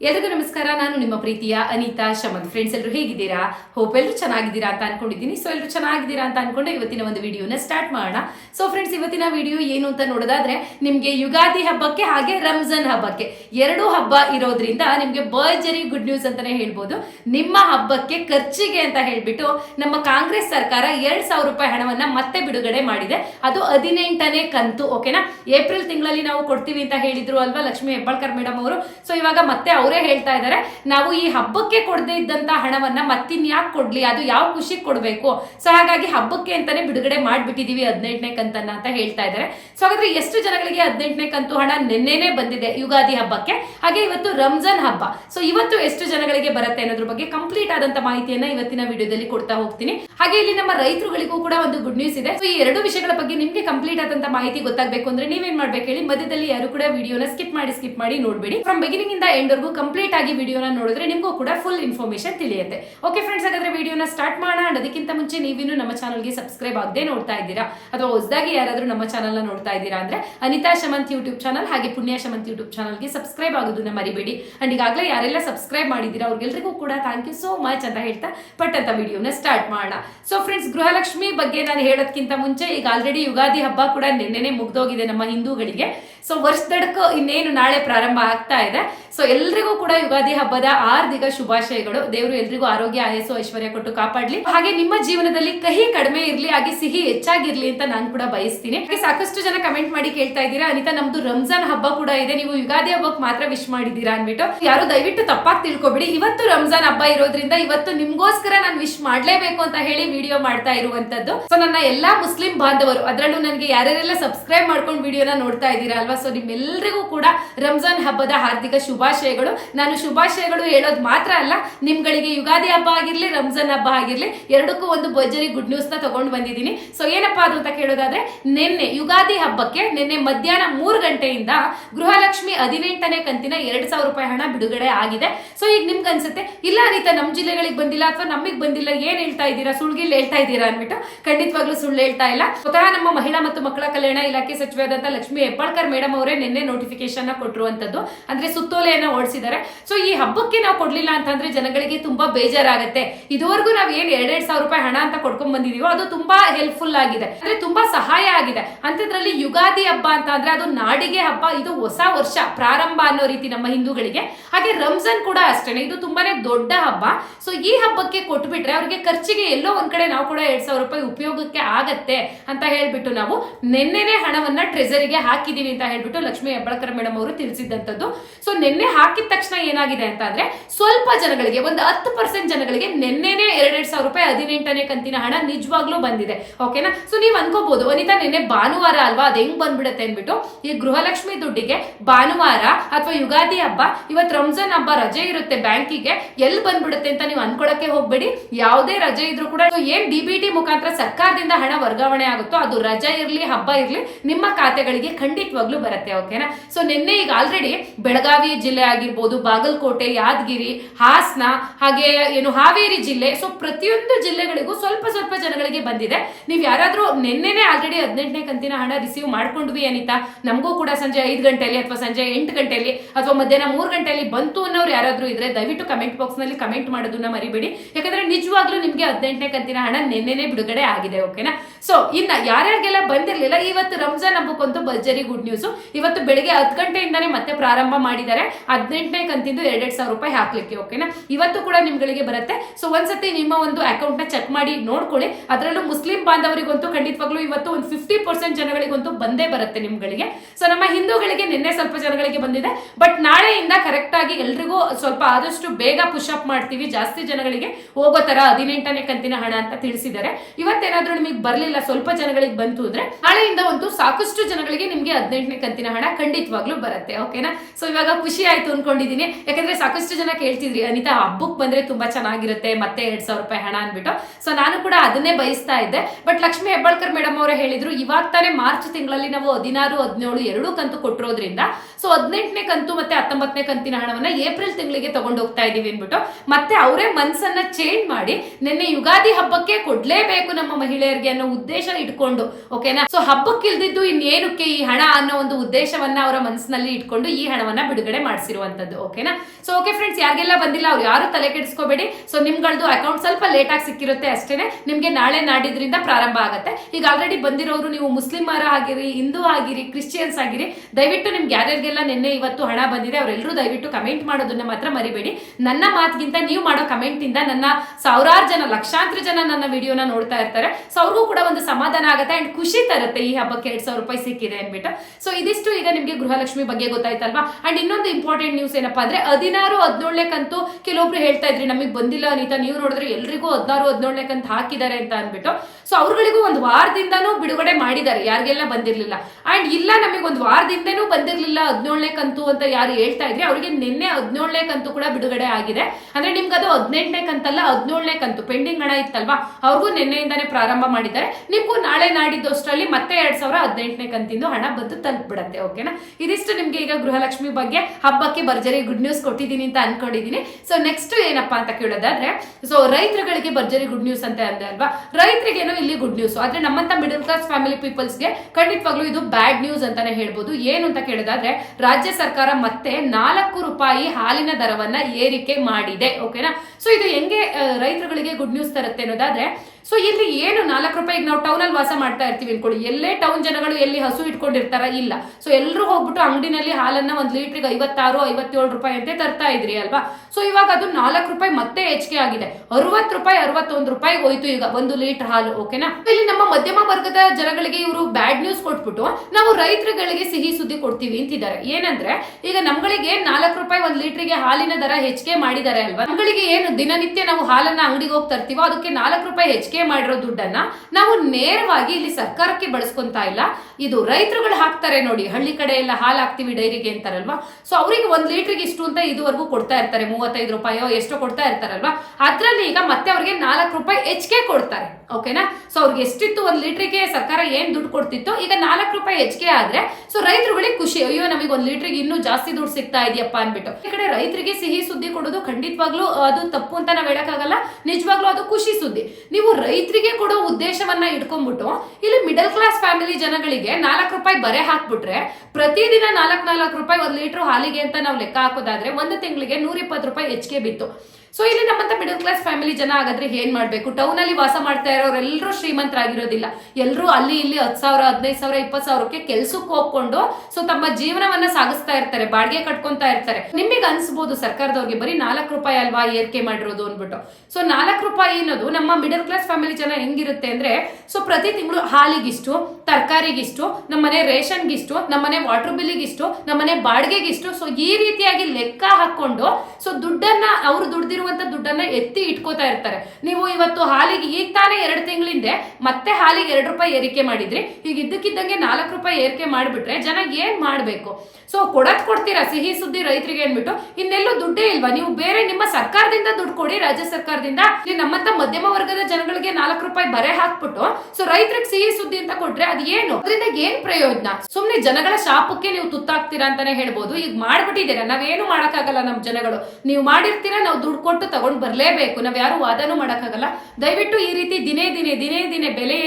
ಎಲ್ರಿಗೂ ನಮಸ್ಕಾರ, ನಾನು ನಿಮ್ಮ ಪ್ರೀತಿಯ ಅನಿತಾ ಶಮಂತ್. ಫ್ರೆಂಡ್ಸ್ ಎಲ್ಲರೂ ಹೇಗಿದ್ದೀರಾ? ಹೋಪ್ ಎಲ್ಲರೂ ಚೆನ್ನಾಗಿದ್ದೀರಾ ಅಂತ ಅನ್ಕೊಂಡಿದ್ದೀನಿ. ಸೊ ಎಲ್ಲರೂ ಚೆನ್ನಾಗಿದ್ದೀರಾ ಅಂತ ಅನ್ಕೊಂಡು ಇವತ್ತಿನ ಒಂದು ವಿಡಿಯೋನ ಸ್ಟಾರ್ಟ್ ಮಾಡೋಣ. ಸೊ ಫ್ರೆಂಡ್ಸ್ ಇವತ್ತಿನ ವಿಡಿಯೋ ಏನು ಅಂತ ನೋಡೋದಾದ್ರೆ, ನಿಮಗೆ ಯುಗಾದಿ ಹಬ್ಬಕ್ಕೆ ಹಾಗೆ ರಂಜಾನ್ ಹಬ್ಬಕ್ಕೆ ಎರಡೂ ಹಬ್ಬ ಇರೋದ್ರಿಂದ ನಿಮಗೆ ಬರ್ಜರಿ ಗುಡ್ ನ್ಯೂಸ್ ಅಂತಾನೆ ಹೇಳ್ಬೋದು. ನಿಮ್ಮ ಹಬ್ಬಕ್ಕೆ ಖರ್ಚಿಗೆ ಅಂತ ಹೇಳ್ಬಿಟ್ಟು ನಮ್ಮ ಕಾಂಗ್ರೆಸ್ ಸರ್ಕಾರ ಎರಡ್ ಸಾವಿರ ರೂಪಾಯಿ ಹಣವನ್ನ ಮತ್ತೆ ಬಿಡುಗಡೆ ಮಾಡಿದೆ. ಅದು ಹದಿನೆಂಟನೇ ಕಂತು ಓಕೆನಾ ಏಪ್ರಿಲ್ ತಿಂಗಳಲ್ಲಿ ನಾವು ಕೊಡ್ತೀವಿ ಅಂತ ಹೇಳಿದ್ರು ಅಲ್ವಾ ಲಕ್ಷ್ಮಿ ಹೆಬ್ಬಾಳ್ಕರ್ ಮೇಡಮ್ ಅವರು? ಸೊ ಇವಾಗ ಮತ್ತೆ ಅವರೇ ಹೇಳ್ತಾ ಇದ್ದಾರೆ, ನಾವು ಈ ಹಬ್ಬಕ್ಕೆ ಕೊಡದೇ ಇದ್ದಂತ ಹಣವನ್ನ ಮತ್ತಿನ್ಯಾಕ್ ಕೊಡ್ಲಿ? ಅದು ಯಾವ ಖುಷಿ ಕೊಡ್ಬೇಕು? ಸೊ ಹಾಗಾಗಿ ಹಬ್ಬಕ್ಕೆ ಅಂತಾನೆ ಬಿಡುಗಡೆ ಮಾಡ್ಬಿಟ್ಟಿದೀವಿ ಹದಿನೆಂಟನೇ ಕಂತನ್ನ ಅಂತ ಹೇಳ್ತಾ ಇದ್ದಾರೆ. ಸೊ ಹಾಗಾದ್ರೆ ಎಷ್ಟು ಜನಗಳಿಗೆ ಹದಿನೆಂಟನೇ ಕಂತು ಹಣ ನಿನ್ನೆನೆ ಬಂದಿದೆ ಯುಗಾದಿ ಹಬ್ಬಕ್ಕೆ? ಹಾಗೆ ಇವತ್ತು ರಂಜಾನ್ ಹಬ್ಬ. ಸೊ ಇವತ್ತು ಎಷ್ಟು ಜನಗಳಿಗೆ ಬರುತ್ತೆ ಅನ್ನೋದ್ರ ಬಗ್ಗೆ ಕಂಪ್ಲೀಟ್ ಆದಂತ ಮಾಹಿತಿಯನ್ನ ಇವತ್ತಿನ ವಿಡಿಯೋದಲ್ಲಿ ಕೊಡ್ತಾ ಹೋಗ್ತೀನಿ. ಹಾಗೆ ಇಲ್ಲಿ ನಮ್ಮ ರೈತರುಗಳಿಗೂ ಕೂಡ ಒಂದು ಗುಡ್ ನ್ಯೂಸ್ ಇದೆ. ಸೊ ಈ ಎರಡು ವಿಷಯಗಳ ಬಗ್ಗೆ ನಿಮ್ಗೆ ಕಂಪ್ಲೀಟ್ ಆದಂತ ಮಾಹಿತಿ ಗೊತ್ತಾಗಬೇಕು ಅಂದ್ರೆ ನೀವೇನ್ ಮಾಡ್ಬೇಕು ಹೇಳಿ ಮಧ್ಯದಲ್ಲಿ ಯಾರು ಕೂಡ ವಿಡಿಯೋನ ಸ್ಕಿಪ್ ಮಾಡಿ ಸ್ಕಿಪ್ ಮಾಡಿ ನೋಡ್ಬೇಡಿ. ಫ್ರಮ್ ಬಿಗಿನಿಂಗ್ ಇಂದ ಎಂಡ್ ವರ್ಗೂ ಕಂಪ್ಲೀಟ್ ಆಗಿ ವಿಡಿಯೋನ ನೋಡಿದ್ರೆ ನಿಮಗೂ ಕೂಡ ಫುಲ್ ಇನ್ಫಾರ್ಮೇಶನ್ ತಿಳಿಯುತ್ತೆ. ಓಕೆ ಫ್ರೆಂಡ್ಸ್ ಹಾಗಾದ್ರೆ ವಿಡಿಯೋನ ಸ್ಟಾರ್ಟ್ ಮಾಡೋಣ. ಅದಕ್ಕಿಂತ ಮುಂಚೆ ನೀವಿನ್ನು ನಮ್ಮ ಚಾನಲ್ಗೆ ಸಬ್ಸ್ಕ್ರೈಬ್ ಆಗದೇ ನೋಡ್ತಾ ಇದ್ದೀರಾ? ಅಥವಾ ಹೊಸದಾಗಿ ಯಾರಾದರೂ ನಮ್ಮ ಚಾನಲ್ನ ನೋಡ್ತಾ ಇದ್ದೀರಾ ಅಂದ್ರೆ ಅನಿತಾ ಶಮಂತ್ ಯೂಟ್ಯೂಬ್ ಚಾನಲ್ ಹಾಗೆ ಪುಣ್ಯ ಶಮಂತ್ ಯೂಟ್ಯೂಬ್ ಚಾನಲ್ಗೆ ಸಬ್ಸ್ಕ್ರೈಬ್ ಆಗೋದನ್ನ ಮರಿಬೇಡಿ. ಅಂಡ್ ಈಗಾಗಲೇ ಯಾರೆಲ್ಲ ಸಬ್ಸ್ಕ್ರೈಬ್ ಮಾಡಿದ್ದೀರಾ ಅವ್ರಿಗೆಲ್ರಿಗೂ ಕೂಡ ಥ್ಯಾಂಕ್ ಯು ಸೋ ಮಚ್ ಅಂತ ಹೇಳ್ತಾ ಪಟ್ ಅಂತ ವಿಡಿಯೋನ ಸ್ಟಾರ್ಟ್ ಮಾಡೋಣ. ಸೊ ಫ್ರೆಂಡ್ಸ್ ಗೃಹಲಕ್ಷ್ಮಿ ಬಗ್ಗೆ ನಾನು ಹೇಳೋದಕ್ಕಿಂತ ಮುಂಚೆ ಈಗ ಆಲ್ರೆಡಿ ಯುಗಾದಿ ಹಬ್ಬ ಕೂಡ ನಿನ್ನೆನೆ ಮುಗ್ದೋಗಿದೆ ನಮ್ಮ ಹಿಂದೂಗಳಿಗೆ. ಸೊ ವರ್ಷದಡ್ಕ ಇನ್ನೇನು ನಾಳೆ ಪ್ರಾರಂಭ ಆಗ್ತಾ ಇದೆ. ಸೊ ಎಲ್ರಿಗೂ ಕೂಡ ಯುಗಾದಿ ಹಬ್ಬದ ಆರ್ಥಿಕ ಶುಭಾಶಯಗಳು. ದೇವರು ಎಲ್ರಿಗೂ ಆರೋಗ್ಯ, ಆಯಸ್ಸು, ಐಶ್ವರ್ಯ ಕೊಟ್ಟು ಕಾಪಾಡ್ಲಿ. ಹಾಗೆ ನಿಮ್ಮ ಜೀವನದಲ್ಲಿ ಕಹಿ ಕಡಿಮೆ ಇರ್ಲಿ, ಹಾಗೆ ಸಿಹಿ ಹೆಚ್ಚಾಗಿರ್ಲಿ ಅಂತ ನಾನು ಕೂಡ ಬಯಸ್ತೀನಿ. ಸಾಕಷ್ಟು ಜನ ಕಮೆಂಟ್ ಮಾಡಿ ಕೇಳ್ತಾ ಇದ್ದೀರಾ? ಅನಿತಾ, ನಮ್ದು ರಂಜಾನ್ ಹಬ್ಬ ಕೂಡ ಇದೆ. ನೀವು ಯುಗಾದಿ ಹಬ್ಬಕ್ಕೆ ಮಾತ್ರ ವಿಶ್ ಮಾಡಿದ್ದೀರಾ ಅನ್ಬಿಟ್ಟು ಯಾರು ದಯವಿಟ್ಟು ತಪ್ಪಾಗಿ ತಿಳ್ಕೊಬಿಡಿ. ಇವತ್ತು ರಂಜಾನ್ ಹಬ್ಬ ಇರೋದ್ರಿಂದ ಇವತ್ತು ನಿಮ್ಗೋಸ್ಕರ ನಾನು ವಿಶ್ ಮಾಡ್ಲೇಬೇಕು ಅಂತ ಹೇಳಿ ವಿಡಿಯೋ ಮಾಡ್ತಾ ಇರುವಂತದ್ದು. ಸೊ ನನ್ನ ಎಲ್ಲಾ ಮುಸ್ಲಿಂ ಬಾಂಧವರು, ಅದರಲ್ಲೂ ನನಗೆ ಯಾರ್ಯಾರೆಲ್ಲ ಸಬ್ಸ್ಕ್ರೈಬ್ ಮಾಡ್ಕೊಂಡು ವಿಡಿಯೋನ ನೋಡ್ತಾ ಇದ್ದೀರಾ ಅಲ್ವಾ? ಸೊ ನಿಮ್ಮೆಲ್ಲರಿಗೂ ಕೂಡ ರಂಜಾನ್ ಹಬ್ಬದ ಹಾರ್ದಿಕ ಶುಭಾಶಯಗಳು. ನಾನು ಶುಭಾಶಯಗಳು ಹೇಳೋದು ಮಾತ್ರ ಅಲ್ಲ, ನಿಮ್ಗಳಿಗೆ ಯುಗಾದಿ ಹಬ್ಬ ಆಗಿರ್ಲಿ, ರಂಜಾನ್ ಹಬ್ಬ ಆಗಿರ್ಲಿ, ಎರಡಕ್ಕೂ ಒಂದು ಭರ್ಜರಿ ಗುಡ್ ನ್ಯೂಸ್ನ ತಗೊಂಡು ಬಂದಿದ್ದೀನಿ. ಸೊ ಏನಪ್ಪಾ ಅದು ಅಂತ ಕೇಳೋದಾದ್ರೆ, ನಿನ್ನೆ ಯುಗಾದಿ ಹಬ್ಬಕ್ಕೆ ನಿನ್ನೆ ಮಧ್ಯಾಹ್ನ ಮೂರು ಗಂಟೆಯಿಂದ ಗೃಹಲಕ್ಷ್ಮಿ ಹದಿನೆಂಟನೇ ಕಂತಿನ ಎರಡ್ ಸಾವಿರ ರೂಪಾಯಿ ಹಣ ಬಿಡುಗಡೆ ಆಗಿದೆ. ಸೊ ಈಗ ನಿಮ್ಗೆ ಅನ್ಸುತ್ತೆ, ಇಲ್ಲ ಅನಿತಾ, ನಮ್ ಜಿಲ್ಲೆಗಳಿಗೆ ಬಂದಿಲ್ಲ ಅಥವಾ ನಮಗೆ ಬಂದಿಲ್ಲ, ಏನ್ ಹೇಳ್ತಾ ಇದ್ದೀರಾ, ಸುಳ್ಗಿಲ್ ಹೇಳ್ತಾ ಇದ್ದೀರಾ ಅನ್ಬಿಟ್ಟು ಖಂಡಿತವಾಗ್ಲೂ ಸುಳ್ಳು ಹೇಳ್ತಾ ಇಲ್ಲ. ಸ್ವತಃ ನಮ್ಮ ಮಹಿಳಾ ಮತ್ತು ಮಕ್ಕಳ ಕಲ್ಯಾಣ ಇಲಾಖೆ ಸಚಿವರಾದಂತ ಲಕ್ಷ್ಮಿ ಹೆಬ್ಬಾಳ್ಕರ್ ಮೇಡಮ್ ಅವರೇ ನಿನ್ನೆ ನೋಟಿಫಿಕೇಶನ್ ಕೊಟ್ಟಿರುವಂತದ್ದು ಅಂದ್ರೆ ಸುತ್ತೋಲೆಯನ್ನ ಓಡಿಸಿದ್ದಾರೆ. ಸೊ ಈ ಹಬ್ಬಕ್ಕೆ ನಾವು ಕೊಡ್ಲಿಲ್ಲ ಅಂತಂದ್ರೆ ಜನಗಳಿಗೆ ತುಂಬಾ ಬೇಜಾರಾಗುತ್ತೆ. ಇದುವರೆಗೂ ನಾವು ಏನ್ ಎರಡೆರಡ್ ಸಾವಿರ ರೂಪಾಯಿ ಹಣ ಅಂತ ಕೊಡ್ಕೊಂಡ್ ಬಂದಿದೀವೋ, ಅದು ತುಂಬಾ ಹೆಲ್ಪ್ಫುಲ್ ಆಗಿದೆ. ಅಂದ್ರೆ ತುಂಬಾ ಸಹಾಯ ಆಗಿದೆ. ಅಂತದ್ರಲ್ಲಿ ಯುಗಾದಿ ಹಬ್ಬ ಅಂತ ಅಂದ್ರೆ ಅದು ನಾಡಿಗೆ ಹಬ್ಬ, ಇದು ಹೊಸ ವರ್ಷ, ಪ್ರಾರಂಭ ಅನ್ನೋ ರೀತಿ ನಮ್ಮ ಹಿಂದೂಗಳಿಗೆ. ಹಾಗೆ ರಂಜಾನ್ ಕೂಡ ಅಷ್ಟೇನೆ, ಇದು ತುಂಬಾನೇ ದೊಡ್ಡ ಹಬ್ಬ. ಸೊ ಈ ಹಬ್ಬಕ್ಕೆ ಕೊಟ್ಬಿಟ್ರೆ ಅವ್ರಿಗೆ ಖರ್ಚಿಗೆ ಎಲ್ಲೋ ಒಂದ್ ಕಡೆ ನಾವು ಕೂಡ ಎರಡ್ ಸಾವಿರ ರೂಪಾಯಿ ಉಪಯೋಗಕ್ಕೆ ಆಗತ್ತೆ ಅಂತ ಹೇಳ್ಬಿಟ್ಟು ನಾವು ನಿನ್ನೆನೆ ಹಣವನ್ನ ಟ್ರೆಸರಿಗೆ ಹಾಕಿದೀವಿ ಅಂತ ಹೇಳ್ಬಿಟ್ಟು ಲಕ್ಷ್ಮಿ ಹೆಬ್ಬಳಕರ್ ಮೇಡಮ್ ಅವರು ತಿಳಿಸಿದ್ದಂಥದ್ದು. ಸೊ ನಿನ್ನೆ ಹಾಕಿದ ತಕ್ಷಣ ಏನಾಗಿದೆ ಅಂತ ಅಂದ್ರೆ, ಸ್ವಲ್ಪ ಜನಗಳಿಗೆ, ಒಂದು ಹತ್ತು ಪರ್ಸೆಂಟ್ ಜನಗಳಿಗೆ ನಿನ್ನೆನೆ ಎರಡೆರಡು ಸಾವಿರ ರೂಪಾಯಿ ಹದಿನೆಂಟನೇ ಕಂತಿನ ಹಣ ನಿಜವಾಗ್ಲೂ ಬಂದಿದೆ. ಓಕೆನಾ ಸೊ ನೀವು ಅನ್ಕೋಬಹುದು ವನಿತಾ ನಿನ್ನೆ ಭಾನುವಾರ ಅಲ್ವಾ, ಅದ್ ಹೆಂಗ್ ಬಂದ್ಬಿಡುತ್ತೆ ಅಂದ್ಬಿಟ್ಟು, ಈ ಗೃಹಲಕ್ಷ್ಮಿ ದುಡ್ಡಿಗೆ ಭಾನುವಾರ ಅಥವಾ ಯುಗಾದಿ ಹಬ್ಬ, ಇವತ್ ರಂಜಾನ್ ಹಬ್ಬ ರಜೆ ಇರುತ್ತೆ ಬ್ಯಾಂಕಿಗೆ ಎಲ್ಲಿ ಬಂದ್ಬಿಡುತ್ತೆ ಅಂತ ನೀವು ಅನ್ಕೊಳಕ್ಕೆ ಹೋಗ್ಬೇಡಿ. ಯಾವುದೇ ರಜೆ ಇದ್ರೂ ಕೂಡ ಏನ್ ಡಿ ಬಿ ಮುಖಾಂತರ ಸರ್ಕಾರದಿಂದ ಹಣ ವರ್ಗಾವಣೆ ಆಗುತ್ತೋ, ಅದು ರಜೆ ಇರ್ಲಿ, ಹಬ್ಬ ಇರ್ಲಿ, ನಿಮ್ಮ ಖಾತೆಗಳಿಗೆ ಖಂಡಿತವಾಗ್ಲೂ ಬರುತ್ತೆ ಓಕೆನಾ ಸೊ ನಿನ್ನೆ ಈಗ ಆಲ್ರೆಡಿ ಬೆಳಗಾವಿ ಜಿಲ್ಲೆ ಆಗಿರ್ಬೋದು, ಬಾಗಲಕೋಟೆ, ಯಾದಗಿರಿ, ಹಾಸನ, ಹಾಗೆ ಏನು ಹಾವೇರಿ ಜಿಲ್ಲೆ ಸೊ ಪ್ರತಿಯೊಂದು ಜಿಲ್ಲೆಗಳಿಗೂ ಸ್ವಲ್ಪ ಸ್ವಲ್ಪ ಜನಗಳಿಗೆ ಬಂದಿದೆ. ನೀವು ಯಾರಾದರೂ ನಿನ್ನೆನೆ ಆಲ್ರೆಡಿ ಹದಿನೆಂಟನೇ ಕಂತಿನ ಹಣ ರಿಸೀವ್ ಮಾಡ್ಕೊಂಡ್ವಿ ಅನಿತಾ, ನಮಗೂ ಕೂಡ ಸಂಜೆ ಐದು ಗಂಟೆಯಲ್ಲಿ ಅಥವಾ ಸಂಜೆ ಎಂಟು ಗಂಟೆಯಲ್ಲಿ ಅಥವಾ ಮಧ್ಯಾಹ್ನ ಮೂರು ಗಂಟೆಯಲ್ಲಿ ಬಂತು ಅನ್ನೋರು ಯಾರಾದರೂ ಇದ್ರೆ ದಯವಿಟ್ಟು ಕಮೆಂಟ್ ಬಾಕ್ಸ್ನಲ್ಲಿ ಕಮೆಂಟ್ ಮಾಡೋದನ್ನ ಮರಿಬೇಡಿ. ಯಾಕಂದ್ರೆ ನಿಜವಾಗ್ಲೂ ನಿಮಗೆ ಹದಿನೆಂಟನೇ ಕಂತಿನ ಹಣ ನಿನ್ನೆನೆ ಬಿಡುಗಡೆ ಆಗಿದೆ ಓಕೆನಾ ಸೊ ಇನ್ನ ಯಾರ್ಯಾರಿಗೆಲ್ಲ ಬಂದಿರಲಿಲ್ಲ, ಇವತ್ತು ರಂಜಾನ್ ಹಬ್ಬಕ್ಕಂತೂ ಭರ್ಜರಿ ಗುಡ್ ನ್ಯೂಸ್ ಇವತ್ತು ಬೆಳಿಗ್ಗೆ ಹತ್ತು ಗಂಟೆಯಿಂದಾನೇ ಮತ್ತೆ ಪ್ರಾರಂಭ ಮಾಡಿದ್ದಾರೆ. ಹದಿನೆಂಟನೇ ಕಂತಿದ್ದು ಎರಡೆರಡು ಸಾವಿರ ರೂಪಾಯಿ ಹಾಕ್ಲಿಕ್ಕೆ ಓಕೆನಾ ಇವತ್ತು ಕೂಡ ನಿಮ್ಗಳಿಗೆ ಬರುತ್ತೆ. ಸೊ ಒಂದ್ಸತಿ ನಿಮ್ಮ ಒಂದು ಅಕೌಂಟ್ನ ಚೆಕ್ ಮಾಡಿ, ನೋಡ್ಕೊಳ್ಳಿ. ಅದರಲ್ಲೂ ಮುಸ್ಲಿಂ ಬಾಂಧವರಿಗಂತೂ ಖಂಡಿತವಾಗ್ಲೂ ಇವತ್ತು ಒಂದು ಫಿಫ್ಟಿ ಪರ್ಸೆಂಟ್ ಜನಗಳಿಗಂತೂ ಬಂದೇ ಬರುತ್ತೆ ನಿಮ್ಗಳಿಗೆ. ಸೊ ನಮ್ಮ ಹಿಂದೂಗಳಿಗೆ ನಿನ್ನೆ ಸ್ವಲ್ಪ ಜನಗಳಿಗೆ ಬಂದಿದೆ. ಬಟ್ ನಾಳೆಯಿಂದ ಕರೆಕ್ಟ್ ಆಗಿ ಎಲ್ರಿಗೂ ಸ್ವಲ್ಪ ಆದಷ್ಟು ಬೇಗ ಪುಷ್ ಅಪ್ ಮಾಡ್ತೀವಿ. ಜಾಸ್ತಿ ಜನಗಳಿಗೆ ಹೋಗೋ ತರ ಹದಿನೆಂಟನೇ ಕಂತಿನ ಹಣ ಅಂತ ತಿಳಿಸಿದ್ದಾರೆ. ಇವತ್ತೇನಾದ್ರೂ ನಿಮಗೆ ಬರ್ಲಿಲ್ಲ ಸ್ವಲ್ಪ ಜನಗಳಿಗೆ ಬಂತು ಅಂದ್ರೆ, ನಾಳೆಯಿಂದ ಒಂದು ಸಾಕಷ್ಟು ಜನಗಳಿಗೆ ನಿಮಗೆ ಹದಿನೆಂಟನೇ ಕಂತಿನ ಹಣ ಖಂಡಿತವಾಗ್ಲೂ ಬರುತ್ತೆ ಓಕೆನಾ ಸೊ ಇವಾಗ ಖುಷಿ ಆಯ್ತು ಅನ್ಕೊಂಡಿದೀನಿ. ಯಾಕಂದ್ರೆ ಸಾಕಷ್ಟು ಜನ ಕೇಳ್ತಿದ್ರಿ, ಅನಿತಾ ಹಬ್ಬಕ್ಕೆ ಬಂದ್ರೆ ತುಂಬಾ ಚೆನ್ನಾಗಿರುತ್ತೆ, ಮತ್ತೆ ಎರಡ್ ಸಾವಿರ ರೂಪಾಯಿ ಹಣ ಅನ್ಬಿಟ್ಟು ಸೊ ನಾನು ಕೂಡ ಅದನ್ನೇ ಬಯಸ್ತಾ ಇದ್ದೆ. ಬಟ್ ಲಕ್ಷ್ಮಿ ಹೆಬ್ಬಾಳ್ಕರ್ ಮೇಡಮ್ ಅವರು ಹೇಳಿದ್ರು, ಇವಾಗ ತಾನೇ ಮಾರ್ಚ್ ತಿಂಗಳಲ್ಲಿ ನಾವು ಹದಿನಾರು, ಹದಿನೇಳು ಎರಡು ಕಂತು ಕೊಟ್ಟಿರೋದ್ರಿಂದ ಸೊ ಹದಿನೆಂಟನೇ ಕಂತು ಮತ್ತೆ ಹತ್ತೊಂಬತ್ತನೇ ಕಂತಿನ ಹಣವನ್ನ ಏಪ್ರಿಲ್ ತಿಂಗಳಿಗೆ ಹೋಗ್ತಾ ಇದೀವಿ ಅನ್ಬಿಟ್ಟು ಮತ್ತೆ ಅವರೇ ಮನ್ಸನ್ನ ಚೇಂಜ್ ಮಾಡಿ ನಿನ್ನೆ ಯುಗಾದಿ ಹಬ್ಬಕ್ಕೆ ಕೊಡ್ಲೇಬೇಕು ನಮ್ಮ ಮಹಿಳೆಯರಿಗೆ ಅನ್ನೋ ಉದ್ದೇಶ ಇಟ್ಕೊಂಡು ಓಕೆನಾ ಸೊ ಹಬ್ಬಕ್ಕೆ ಇಲ್ದಿದ್ದು ಇನ್ನೇನಕ್ಕೆ ಈ ಹಣ ಅನ್ನೋ ಒಂದು ಉದ್ದೇಶವನ್ನ ಅವರ ಮನಸ್ಸಿನಲ್ಲಿ ಇಟ್ಕೊಂಡು ಈ ಹಣವನ್ನ ಬಿಡುಗಡೆ ಮಾಡಿಸಿರುವಂತದ್ದು ಓಕೆನಾ ಸೊ ಓಕೆ ಫ್ರೆಂಡ್ಸ್ ಯಾರಿಗೆಲ್ಲ ಬಂದಿಲ್ಲ, ಅವ್ರು ಯಾರು ತಲೆ ಕೆಡಿಸ್ಕೋಬೇಡಿ. ಸೊ ನಿಮ್ಗಳದ್ದು ಅಕೌಂಟ್ ಸ್ವಲ್ಪ ಲೇಟ್ ಆಗಿ ಸಿಕ್ಕಿರುತ್ತೆ ಅಷ್ಟೇ ನಿಮ್ಗೆ ನಾಳೆ ನಾಡಿದ್ರಿಂದ ಪ್ರಾರಂಭ ಆಗುತ್ತೆ. ಈಗ ಆಲ್ರೆಡಿ ಬಂದಿರೋರು ನೀವು ಮುಸ್ಲಿಮರ ಆಗಿರಿ, ಹಿಂದೂ ಆಗಿರಿ ಕ್ರಿಶ್ಚಿಯನ್ಸ್ ಆಗಿರಿ, ದಯವಿಟ್ಟು ನಿಮ್ಗೆ ಯಾರ್ಯಾರಿಗೆಲ್ಲ ನಿನ್ನೆ ಇವತ್ತು ಹಣ ಬಂದಿದೆ ಅವರೆಲ್ಲರೂ ದಯವಿಟ್ಟು ಕಮೆಂಟ್ ಮಾಡೋದನ್ನ ಮಾತ್ರ ಮರಿಬೇಡಿ. ನನ್ನ ಮಾತಿಗಿಂತ ನೀವು ಮಾಡೋ ಕಮೆಂಟ್ ಇಂದ ನನ್ನ ಸಾವಿರಾರು ಜನ, ಲಕ್ಷಾಂತರ ಜನ ನನ್ನ ವಿಡಿಯೋನ ನೋಡ್ತಾ ಇರ್ತಾರೆ. ಸೊ ಅವ್ರಿಗೂ ಕೂಡ ಒಂದು ಸಮಾಧಾನ ಆಗುತ್ತೆ. ಅಂಡ್ ಖುಷಿ ತರುತ್ತೆ ಈ ಹಬ್ಬಕ್ಕೆ ಎರಡ್ ಸಾವಿರ ರೂಪಾಯಿ ಸಿಕ್ಕಿದೆ ಅಂದ್ಬಿಟ್ಟು. ಸೊ ಇದಿಷ್ಟು ಈಗ ನಿಮಗೆ ಗೃಹಲಕ್ಷ್ಮಿ ಬಗ್ಗೆ ಗೊತ್ತಾಯ್ತಲ್ವಾ? ಅಂಡ್ ಇನ್ನೊಂದು ಇಂಪಾರ್ಟೆಂಟ್ ನ್ಯೂಸ್ ಏನಪ್ಪಾ ಅಂದ್ರೆ ಹದಿನಾರು, ಹದಿನೇಳನೇ ಕಂತು ಕೆಲವೊಬ್ರು ಹೇಳ್ತಾ ಇದ್ರಿ, ನಮಗೆ ಬಂದಿಲ್ಲ ಅನಿತಾ, ನೀವು ನೋಡಿದ್ರೆ ಎಲ್ರಿಗೂ ಹದಿನಾರು, ಹದಿನೇಳನೇ ಕಂತ ಹಾಕಿದ್ದಾರೆ ಅಂತ ಅಂದ್ಬಿಟ್ಟು. ಸೊ ಅವ್ರುಗಳಿಗೂ ಒಂದು ವಾರದಿಂದನೂ ಬಿಡುಗಡೆ ಮಾಡಿದ್ದಾರೆ, ಯಾರಿಗೆಲ್ಲ ಬಂದಿರಲಿಲ್ಲ. ಅಂಡ್ ಇಲ್ಲ, ನಮಗೆ ಒಂದು ವಾರದಿಂದನೂ ಬಂದಿರಲಿಲ್ಲ ಹದಿನೇಳನೇ ಕಂತು ಅಂತ ಯಾರು ಹೇಳ್ತಾ ಇದ್ರಿ, ಅವರಿಗೆ ನಿನ್ನೆ ಹದಿನೇಳನೇ ಕಂತು ಕೂಡ ಬಿಡುಗಡೆ ಆಗಿದೆ. ಅಂದ್ರೆ ನಿಮ್ಗೆ ಅದು ಹದಿನೆಂಟನೇ ಕಂತಲ್ಲ, ಹದಿನೇಳನೇ ಕಂತು ಪೆಂಡಿಂಗ್ ಹಣ ಇತ್ತಲ್ವಾ? ಅವ್ರಿಗೂ ನಿನ್ನೆಯಿಂದಾನೇ ಪ್ರಾರಂಭ ಮಾಡಿದ್ದಾರೆ. ನಿಮ್ಗೂ ನಾಳೆ ನಾಡಿದ್ದು ಅಷ್ಟರಲ್ಲಿ ಮತ್ತೆ ಎರಡ್ ಸಾವಿರ ಹದಿನೆಂಟನೇ ಕಂತಿಂದು ಹಣ ಬಂದು ತಲುಪಿಬಿಡತ್ತೆ ಓಕೆನಾ ಇದಿಷ್ಟು ನಿಮ್ಗೆ ಈಗ ಗೃಹಲಕ್ಷ್ಮಿ ಬಗ್ಗೆ ಹಬ್ಬಕ್ಕೆ ಭರ್ಜರಿ ಗುಡ್ ನ್ಯೂಸ್ ಕೊಟ್ಟಿದ್ದೀನಿ ಅಂತ ಅನ್ಕೊಂಡಿದ್ದೀನಿ. ಸೊ ನೆಕ್ಸ್ಟ್ ಏನಪ್ಪಾ ಅಂತ ಕೇಳೋದಾದ್ರೆ ಸೊ ರೈತರುಗಳಿಗೆ ಭರ್ಜರಿ ಗುಡ್ ನ್ಯೂಸ್ ಅಂತ ಅಂದೆ ಅಲ್ವಾ? ರೈತರಿಗೇನೋ ಇಲ್ಲಿ ಗುಡ್ ನ್ಯೂಸ್ ಆದ್ರೆ ನಮ್ಮಂತ ಮಿಡಲ್ ಕ್ಲಾಸ್ ಫ್ಯಾಮಿಲಿ ಪೀಪಲ್ಸ್ಗೆ ಖಂಡಿತವಾಗ್ಲೂ ಇದು ಬ್ಯಾಡ್ ನ್ಯೂಸ್ ಅಂತಾನೆ ಹೇಳ್ಬೋದು. ಏನು ಅಂತ ಕೇಳೋದಾದ್ರೆ, ರಾಜ್ಯ ಸರ್ಕಾರ ಮತ್ತೆ ನಾಲ್ಕು ರೂಪಾಯಿ ಹಾಲಿನ ದರವನ್ನ ಏರಿಕೆ ಮಾಡಿದೆ ಓಕೆನಾ ಸೊ ಇದು ಹೆಂಗೆ ರೈತರುಗಳಿಗೆ ಗುಡ್ ನ್ಯೂಸ್ ತರುತ್ತೆ ಅನ್ನೋದಾದ್ರೆ ಸೊ ಇಲ್ಲಿ ಏನು ನಾಲ್ಕು ರೂಪಾಯಿಗೆ ನಾವು ಟೌನ್ ಅಲ್ಲಿ ವಾಸ ಮಾಡ್ತಾ ಇರ್ತೀವಿ ಅನ್ಕೊಳ್ಳಿ. ಎಲ್ಲೇ ಟೌನ್ ಜನಗಳು ಎಲ್ಲಿ ಹಸು ಇಟ್ಕೊಂಡಿರ್ತಾರ ಇಲ್ಲ. ಸೊ ಎಲ್ಲರೂ ಹೋಗ್ಬಿಟ್ಟು ಅಂಗಡಿನಲ್ಲಿ ಹಾಲನ್ನ ಒಂದು ಲೀಟ್ರಿಗೆ ಐವತ್ತಾರು, ಐವತ್ತೇಳು ರೂಪಾಯಿ ಅಂತೆ ತರ್ತಾ ಇದ್ರಿ ಅಲ್ವಾ? ಸೊ ಇವಾಗ ಅದು ನಾಲ್ಕು ರೂಪಾಯಿ ಮತ್ತೆ ಹೆಚ್ಚಿಗೆ ಆಗಿದೆ. ಅರವತ್ತು ರೂಪಾಯಿ, ಅರವತ್ತೊಂದು ರೂಪಾಯಿ ಹೋಯ್ತು ಈಗ ಒಂದು ಲೀಟರ್ ಹಾಲು ಓಕೆನಾ ಇಲ್ಲಿ ನಮ್ಮ ಮಧ್ಯಮ ವರ್ಗದ ಜನಗಳಿಗೆ ಇವರು ಬ್ಯಾಡ್ ನ್ಯೂಸ್ ಕೊಟ್ಬಿಟ್ಟು ನಾವು ರೈತರುಗಳಿಗೆ ಸಿಹಿ ಸುದ್ದಿ ಕೊಡ್ತೀವಿ ಅಂತಿದ್ದಾರೆ. ಏನಂದ್ರೆ, ಈಗ ನಮ್ಗಳಿಗೆ ನಾಲ್ಕು ರೂಪಾಯಿ ಒಂದು ಲೀಟ್ರಿಗೆ ಹಾಲಿನ ದರ ಹೆಚ್ಚಿಗೆ ಮಾಡಿದ್ದಾರೆ ಅಲ್ವಾ? ನಮ್ಗಳಿಗೆ ಏನು ದಿನನಿತ್ಯ ನಾವು ಹಾಲನ್ನ ಅಂಗಡಿಗೆ ಹೋಗಿ ತರ್ತೀವೋ, ಅದಕ್ಕೆ ನಾಲ್ಕು ರೂಪಾಯಿ ಹೆಚ್ಚಿಗೆ ಮಾಡಿರೋ ದುಡ್ಡನ್ನ ನಾವು ನೇರವಾಗಿ ಇಲ್ಲಿ ಸರ್ಕಾರಕ್ಕೆ ಬಳಸ್ಕೊಂತಾ ಇಲ್ಲ. ಇದು ರೈತರುಗಳು ಹಾಕ್ತಾರೆ ನೋಡಿ. ಹಳ್ಳಿ ಕಡೆ ಎಲ್ಲ ಹಾಲು ಹಾಕ್ತಿವಿ ಡೈರಿಗೆ ಅಂತಾರಲ್ವಾ? ಸೊ ಅವರಿಗೆ ಒಂದ್ ಲೀಟ್ರಿಗೆ ಇಷ್ಟು ಅಂತ ಇದುವರೆಗೂ ಕೊಡ್ತಾ ಇರ್ತಾರೆ. ಮೂವತ್ತೈದು ರೂಪಾಯೋ ಎಷ್ಟೋ ಕೊಡ್ತಾ ಇರ್ತಾರಲ್ವಾ? ಅದ್ರಲ್ಲಿ ಈಗ ಮತ್ತೆ ಅವ್ರಿಗೆ ನಾಲ್ಕು ರೂಪಾಯಿ ಹೆಚ್ಚಿಗೆ ಕೊಡ್ತಾರೆ. ಓಕೆನಾ ಸೊ ಅವ್ರಿಗೆ ಎಷ್ಟಿತ್ತು? ಒಂದ್ ಲೀಟ್ರಿಗೆ ಸರ್ಕಾರ ಏನ್ ದುಡ್ಡು ಕೊಡ್ತಿತ್ತು ಈಗ ನಾಲ್ಕು ರೂಪಾಯಿ ಹೆಚ್ಚಿಗೆ ಆದ್ರೆ ಸೊ ರೈತರುಗಳಿಗೆ ಖುಷಿ. ಅಯ್ಯೋ, ನಮಗೆ ಒಂದ್ ಲೀಟ್ರಿಗೆ ಇನ್ನೂ ಜಾಸ್ತಿ ದುಡ್ಡು ಸಿಗ್ತಾ ಇದೆಯಪ್ಪ ಅನ್ಬಿಟ್ಟು ಈ ಕಡೆ ರೈತರಿಗೆ ಸಿಹಿ ಸುದ್ದಿ ಕೊಡೋದು ಖಂಡಿತವಾಗ್ಲೂ ಅದು ತಪ್ಪು ಅಂತ ನಾವ್ ಹೇಳಕ್ಕಾಗಲ್ಲ. ನಿಜವಾಗ್ಲೂ ಅದು ಖುಷಿ ಸುದ್ದಿ. ನೀವು ರೈತರಿಗೆ ಕೊಡೋ ಉದ್ದೇಶವನ್ನ ಇಟ್ಕೊಂಡ್ಬಿಟ್ಟು ಇಲ್ಲಿ ಮಿಡಲ್ ಕ್ಲಾಸ್ ಫ್ಯಾಮಿಲಿ ಜನಗಳಿಗೆ ನಾಲ್ಕು ರೂಪಾಯಿ ಬರೆ ಹಾಕ್ಬಿಟ್ರೆ ಪ್ರತಿದಿನ ನಾಲ್ಕು ನಾಲ್ಕು ರೂಪಾಯಿ ಒಂದು ಲೀಟರ್ ಹಾಲಿಗೆ ಅಂತ ನಾವು ಲೆಕ್ಕ ಹಾಕೋದಾದ್ರೆ ಒಂದು ತಿಂಗಳಿಗೆ ನೂರ ಇಪ್ಪತ್ತು ರೂಪಾಯಿ ಹೆಚ್ಚಿಗೆ ಬಿತ್ತು. ಸೊ ಇಲ್ಲಿ ನಮ್ಮಂತ ಮಿಡಲ್ ಕ್ಲಾಸ್ ಫ್ಯಾಮಿಲಿ ಜನ ಹಾಗಾದ್ರೆ ಏನ್ ಮಾಡ್ಬೇಕು? ಟೌನ್ ಅಲ್ಲಿ ವಾಸ ಮಾಡ್ತಾ ಇರೋರೆಲ್ಲರೂ ಶ್ರೀಮಂತರಾಗಿರೋದಿಲ್ಲ. ಎಲ್ಲರೂ ಅಲ್ಲಿ ಇಲ್ಲಿ ಹತ್ತು ಸಾವಿರ, ಹದಿನೈದು ಸಾವಿರ, ಇಪ್ಪತ್ತು ಸಾವಿರಕ್ಕೆ ಕೆಲ್ಸಕ್ಕೆ ಹೋಗ್ಕೊಂಡು ಸೊ ತಮ್ಮ ಜೀವನವನ್ನ ಸಾಗಿಸ್ತಾ ಇರ್ತಾರೆ, ಬಾಡಿಗೆ ಕಟ್ಕೊಂತಾ ಇರ್ತಾರೆ. ನಿಮಗೆ ಅನ್ಸ್ಬೋದು ಸರ್ಕಾರದವ್ರಿಗೆ ಬರೀ ನಾಲ್ಕು ರೂಪಾಯಿ ಅಲ್ವಾ ಏರಿಕೆ ಮಾಡಿರೋದು ಅಂದ್ಬಿಟ್ಟು. ಸೊ ನಾಲ್ಕು ರೂಪಾಯಿ ಅನ್ನೋದು ನಮ್ಮ ಮಿಡಲ್ ಕ್ಲಾಸ್ ಫ್ಯಾಮಿಲಿ ಜನ ಹೆಂಗಿರುತ್ತೆ ಅಂದ್ರೆ ಸೊ ಪ್ರತಿ ತಿಂಗಳು ಹಾಲಿಗಿಷ್ಟು, ತರಕಾರಿಗಿಷ್ಟು, ನಮ್ಮನೆ ರೇಷನ್ಗಿಷ್ಟು, ನಮ್ಮನೆ ವಾಟರ್ ಬಿಲ್ಲಿಗಿಷ್ಟು ನಮ್ಮನೆ ಬಾಡಿಗೆಗಿಷ್ಟು ಸೊ ಈ ರೀತಿಯಾಗಿ ಲೆಕ್ಕ ಹಾಕೊಂಡು ಸೊ ದುಡ್ಡನ್ನ ಅವರು ದುಡ್ದಿರುವಂತ ದುಡ್ಡನ್ನ ಎತ್ತಿ ಇಟ್ಕೋತಾ ಇರ್ತಾರೆ. ನೀವು ಇವತ್ತು ಹಾಲಿಗೆ ಈಗ ತಾನೇ ಎರಡು ತಿಂಗಳಿಂದೆ ಮತ್ತೆ ಹಾಲಿಗೆ ಎರಡು ರೂಪಾಯಿ ಏರಿಕೆ ಮಾಡಿದ್ರಿ. ಈಗ ಇದ್ದಕ್ಕಿದ್ದಂಗೆ ನಾಲ್ಕು ರೂಪಾಯಿ ಏರಿಕೆ ಮಾಡಿಬಿಟ್ರೆ ಜನ ಏನ್ ಮಾಡ್ಬೇಕು? ಸೊ ಕೊಡಕ್ ಕೊಡ್ತೀರಾ? ಸಿಹಿ ಸುದ್ದಿ ರೈತರಿಗೆ ಅಂದ್ಬಿಟ್ಟು ಇನ್ನೆಲ್ಲೂ ದುಡ್ಡೇ ಇಲ್ವಾ? ನೀವು ಬೇರೆ ನಿಮ್ಮ ಸರ್ಕಾರದಿಂದ ದುಡ್ಡು ಕೊಡಿ, ರಾಜ್ಯ ಸರ್ಕಾರದಿಂದ. ನಮ್ಮಂತ ಮಧ್ಯಮ ವರ್ಗದ ಜನಗಳಿಗೆ ನಾಲ್ಕು ರೂಪಾಯಿ ಬರೆ ಹಾಕ್ಬಿಟ್ಟು ಸೊ ರೈತರಿಗೆ ಸಿಹಿ ಸುದ್ದಿ ಅಂತ ಕೊಟ್ರೆ ಅದು ಏನು? ಅದರಿಂದ ಏನ್ ಪ್ರಯೋಜನ? ಸುಮ್ನೆ ಜನಗಳ ಶಾಪಕ್ಕೆ ನೀವು ತುತ್ತಾಗ್ತೀರಾ ಅಂತಾನೆ ಹೇಳ್ಬೋದು. ಈಗ ಮಾಡ್ಬಿಟ್ಟಿದ್ದೀರಾ? ನಾವೇನು ಮಾಡಕ್ಕಾಗಲ್ಲ ನಮ್ ಜನಗಳು. ನೀವು ಮಾಡಿರ್ತೀರಾ, ನಾವು ದುಡ್ಡು ಕೊಟ್ಟು ತಗೊಂಡ್ ಬರ್ಲೇಬೇಕು. ನಾವ್ ಯಾರು ವಾದನೂ ಮಾಡಕ್ಕಾಗಲ್ಲ. ದಯವಿಟ್ಟು ಈ ರೀತಿ ದಿನೇ ದಿನೇ ದಿನೇ ದಿನೇ ಬೆಲೆ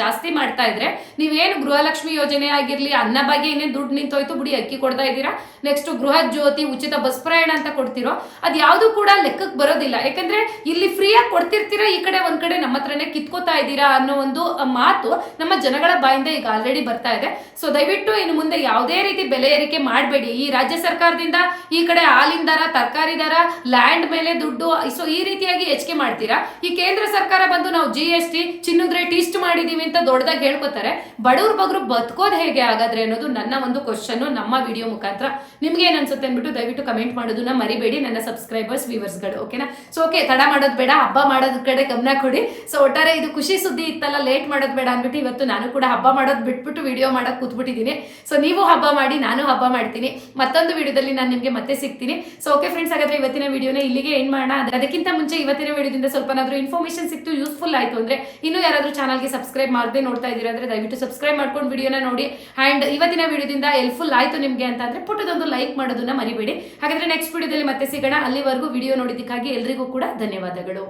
ಜಾಸ್ತಿ ಮಾಡ್ತಾ ಇದ್ರೆ ನೀವೇನು ಗೃಹಲಕ್ಷ್ಮಿ ಯೋಜನೆ ಆಗಿರ್ಲಿ, ಅನ್ನ ಬಗ್ಗೆ ಏನೇನು ದುಡ್ಡು ನಿಂತೋಯ್ತು ಬಿಡಿ, ಅಕ್ಕಿ ಕೊಡ್ತಾ ಇದ್ದೀರಾ? ನೆಕ್ಸ್ಟ್ ಗೃಹ ಜ್ಯೋತಿ, ಉಚಿತ ಬಸ್ ಪ್ರಯಾಣ ಅಂತ ಕೊಡ್ತಿರೋ, ಅದ್ ಯಾವ್ದು ಕೂಡ ಲೆಕ್ಕಕ್ಕೆ ಬರೋದಿಲ್ಲ. ಯಾಕಂದ್ರೆ ಇಲ್ಲಿ ಫ್ರೀಯಾಗಿ ಕೊಡ್ತಿರ್ತೀರಾ ಈ ಕಡೆ ಒಂದ್ ಕಡೆ ನಮ್ಮ ಹತ್ರನೇ ಕಿತ್ಕೋತಾ ಇದ್ದೀರಾ ಅನ್ನೋ ಒಂದು ಮಾತು ನಮ್ಮ ಜನಗಳ ಬಾಯಿಂದ ಈಗ ಆಲ್ರೆಡಿ ಬರ್ತಾ ಇದೆ. ಸೊ ದಯವಿಟ್ಟು ಇನ್ನು ಮುಂದೆ ಯಾವುದೇ ರೀತಿ ಬೆಲೆ ಏರಿಕೆ ಮಾಡಬೇಡಿ. ಈ ರಾಜ್ಯ ಸರ್ಕಾರದಿಂದ ಈ ಕಡೆ ಹಾಲಿನ ದರ, ತರಕಾರಿ ದರ ಲ್ಯಾಂಡ್ ಮೇಲೆ ದುಡ್ಡು ಸೊ ಈ ರೀತಿಯಾಗಿ ಹೆಚ್ಚಿಗೆ ಮಾಡ್ತೀರಾ? ಈ ಕೇಂದ್ರ ಸರ್ಕಾರ ಬಂದು ನಾವು ಜಿ ಎಸ್ ಟಿ ಚಿನ್ನದ ರೇಟ್ ಮಾಡಿದೀವಿ ಅಂತ ದೊಡ್ಡದಾಗಿ ಹೇಳ್ಕೊತಾರೆ, ಬಡವ್ರ ಬಗ್ರು ಬದುಕೋದು ಹೇಗೆ ಆಗಾದ್ರೆ ಅನ್ನೋದು ನನ್ನ ಒಂದು ಕ್ವಶನ್ ನಮ್ಮ ವಿಡಿಯೋ ಮುಖಾಂತರ. ನಿಮ್ಗೆ ಏನ್ ಅನ್ಸುತ್ತೆ ಅಂದ್ಬಿಟ್ಟು ದಯವಿಟ್ಟು ಕಮೆಂಟ್ ಮಾಡೋದನ್ನ ಮರಿಬೇಡಿ, ನನ್ನ ಸಬ್ಸ್ಕ್ರೈಬರ್ಸ್ ವ್ಯೂವರ್ಸ್ಗಳು ಓಕೆನಾ ಸೊ ಓಕೆ ತಡ ಮಾಡೋದು ಬೇಡ, ಹಬ್ಬ ಮಾಡೋದ್ ಕಡೆ ಗಮನ ಕೊಡಿ. ಸೊ ಒಟ್ಟಾರೆ ಇದು ಖುಷಿ ಸುದ್ದಿ ಇತ್ತಲ್ಲ ಲೇಟ್ ಮಾಡೋದು ಬೇಡ ಅಂದ್ಬಿಟ್ಟು ಇವತ್ತು ನಾನು ಕೂಡ ಹಬ್ಬ ಮಾಡೋದು ಬಿಟ್ಬಿಟ್ಟು ವಿಡಿಯೋ ಮಾಡಕ್ ಕೂತ್ಬಿಟ್ಟಿದ್ದೀನಿ. ಸೊ ನೀವು ಹಬ್ಬ ಮಾಡಿ, ನಾನು ಹಬ್ಬ ಮಾಡ್ತೀನಿ. ಮತ್ತೊಂದು ವಿಡಿಯೋದಲ್ಲಿ ನಾನು ನಿಮಗೆ ಮತ್ತೆ ಸಿಗ್ತೀನಿ. ಸೊ ಓಕೆ ಫ್ರೆಂಡ್ಸ್ ಹಾಗಾದ್ರೆ ಇವತ್ತಿನ ವಿಡಿಯೋನ ಇಲ್ಲಿಗೆ ಏನ್ ಮಾಡೋಣ. ಅದಕ್ಕಿಂತ ಮುಂಚೆ ಇವತ್ತಿನ ವಿಡಿಯೋದಿಂದ ಸ್ವಲ್ಪನಾದ್ರೂ ಇನ್ಫಾರ್ಮೇಶನ್ ಸಿಕ್ತು ಯೂಸ್ಫುಲ್ ಆಯ್ತು ಅಂದ್ರೆ ಇನ್ನೂ ಯಾರಾದ್ರೂ ಚಾನಲ್ಗೆ ಸಬ್ಸ್ಕ್ರೈಬ್ ಮಾಡದೆ ನೋಡ್ತಾ ಇದ್ದೀರಾ ಅಂದ್ರೆ ದಯವಿಟ್ಟು ಸಬ್ಸ್ಕ್ರೈಬ್ ಮಾಡ್ಕೊಂಡು ವಿಡಿಯೋನ ನೋಡಿ. ಆ್ಯಂಡ್ ಇವತ್ತಿನ ವಿಡಿಯೋದಿಂದ ಹೆಲ್ಪ್ಫುಲ್ ಆಯ್ತು ನಿಮಗೆ ಅಂತ ಅಂದ್ರೆ ಪುಟ್ಟದೊಂದು ಲೈಕ್ ಮಾಡೋದನ್ನ ಮರಿಬೇಡಿ. ಹಾಗಾದ್ರೆ ನೆಕ್ಸ್ಟ್ ವಿಡಿಯೋದಲ್ಲಿ ಮತ್ತೆ ಸಿಗೋಣ. ಅಲ್ಲಿವರೆಗೂ ವಿಡಿಯೋ ನೋಡಿದ್ದಕ್ಕಾಗಿ ಎಲ್ರಿಗೂ ಕೂಡ ಧನ್ಯವಾದಗಳು.